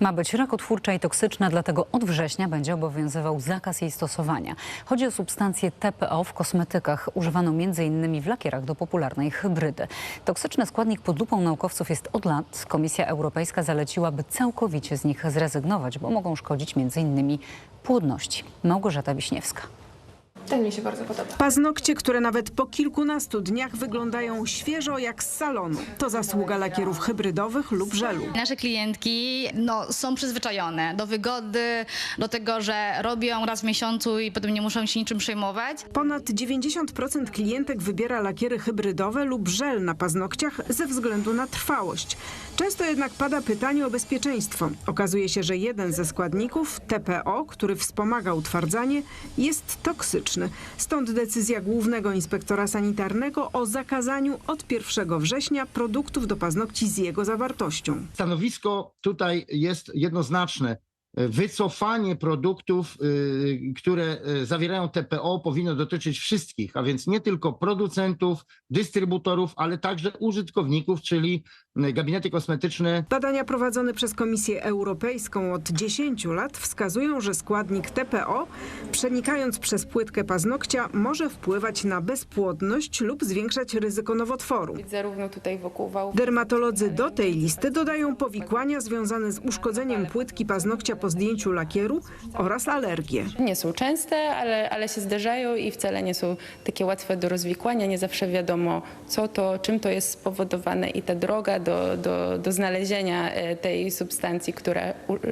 Ma być rakotwórcza i toksyczna, dlatego od września będzie obowiązywał zakaz jej stosowania. Chodzi o substancję TPO w kosmetykach, używaną m.in. w lakierach do popularnej hybrydy. Toksyczny składnik pod lupą naukowców jest od lat. Komisja Europejska zaleciła, by całkowicie z nich zrezygnować, bo mogą szkodzić m.in. płodności. Małgorzata Wiśniewska. Ten mi się bardzo podoba. Paznokcie, które nawet po kilkunastu dniach wyglądają świeżo jak z salonu. To zasługa lakierów hybrydowych lub żelu. Nasze klientki no, są przyzwyczajone do wygody, do tego, że robią raz w miesiącu i potem nie muszą się niczym przejmować. Ponad 90% klientek wybiera lakiery hybrydowe lub żel na paznokciach ze względu na trwałość. Często jednak pada pytanie o bezpieczeństwo. Okazuje się, że jeden ze składników, TPO, który wspomaga utwardzanie, jest toksyczny. Stąd decyzja głównego inspektora sanitarnego o zakazaniu od 1 września produktów do paznokci z jego zawartością. Stanowisko tutaj jest jednoznaczne. Wycofanie produktów, y, które y, zawierają TPO, powinno dotyczyć wszystkich, a więc nie tylko producentów, dystrybutorów, ale także użytkowników, czyli y, gabinety kosmetyczne Badania prowadzone przez Komisję Europejską od 10 lat wskazują, że składnik TPO, przenikając przez płytkę paznokcia, może wpływać na bezpłodność lub zwiększać ryzyko nowotworu. Zarówno tutaj wokół wałów. Dermatolodzy do tej listy dodają powikłania związane z uszkodzeniem płytki paznokcia po zdjęciu lakieru oraz alergie. Nie są częste, ale, ale się zdarzają i wcale nie są takie łatwe do rozwikłania. Nie zawsze wiadomo, co to, czym to jest spowodowane i ta droga do, do, do znalezienia e, tej substancji, która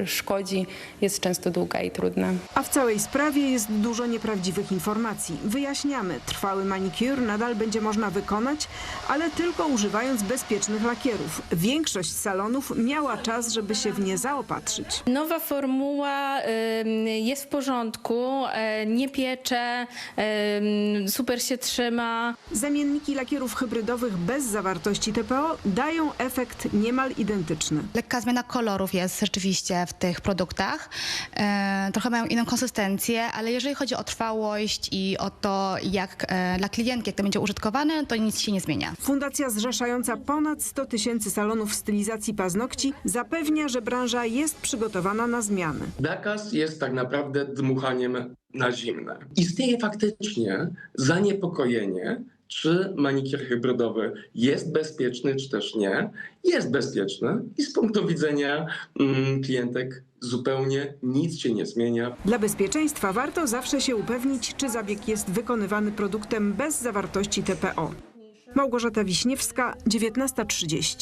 szkodzi, jest często długa i trudna. A w całej sprawie jest dużo nieprawdziwych informacji. Wyjaśniamy, trwały manicure nadal będzie można wykonać, ale tylko używając bezpiecznych lakierów. Większość salonów miała czas, żeby się w nie zaopatrzyć. Nowa formuła jest w porządku, e, nie piecze, super się trzyma. Zamienniki lakierów hybrydowych bez zawartości TPO dają efekt niemal identyczny. Lekka zmiana kolorów jest rzeczywiście w tych produktach. E, trochę mają inną konsystencję, ale jeżeli chodzi o trwałość i o to, jak e, dla klientki, jak to będzie użytkowane, to nic się nie zmienia. Fundacja zrzeszająca ponad 100 tysięcy salonów stylizacji paznokci zapewnia, że branża jest przygotowana na zmiany. Zakaz jest tak naprawdę dmuchaniem na zimne. Istnieje faktycznie zaniepokojenie, czy manikier hybrydowy jest bezpieczny, czy też nie. Jest bezpieczny i z punktu widzenia mm, klientek zupełnie nic się nie zmienia. Dla bezpieczeństwa warto zawsze się upewnić, czy zabieg jest wykonywany produktem bez zawartości TPO. Małgorzata Wiśniewska, 19.30.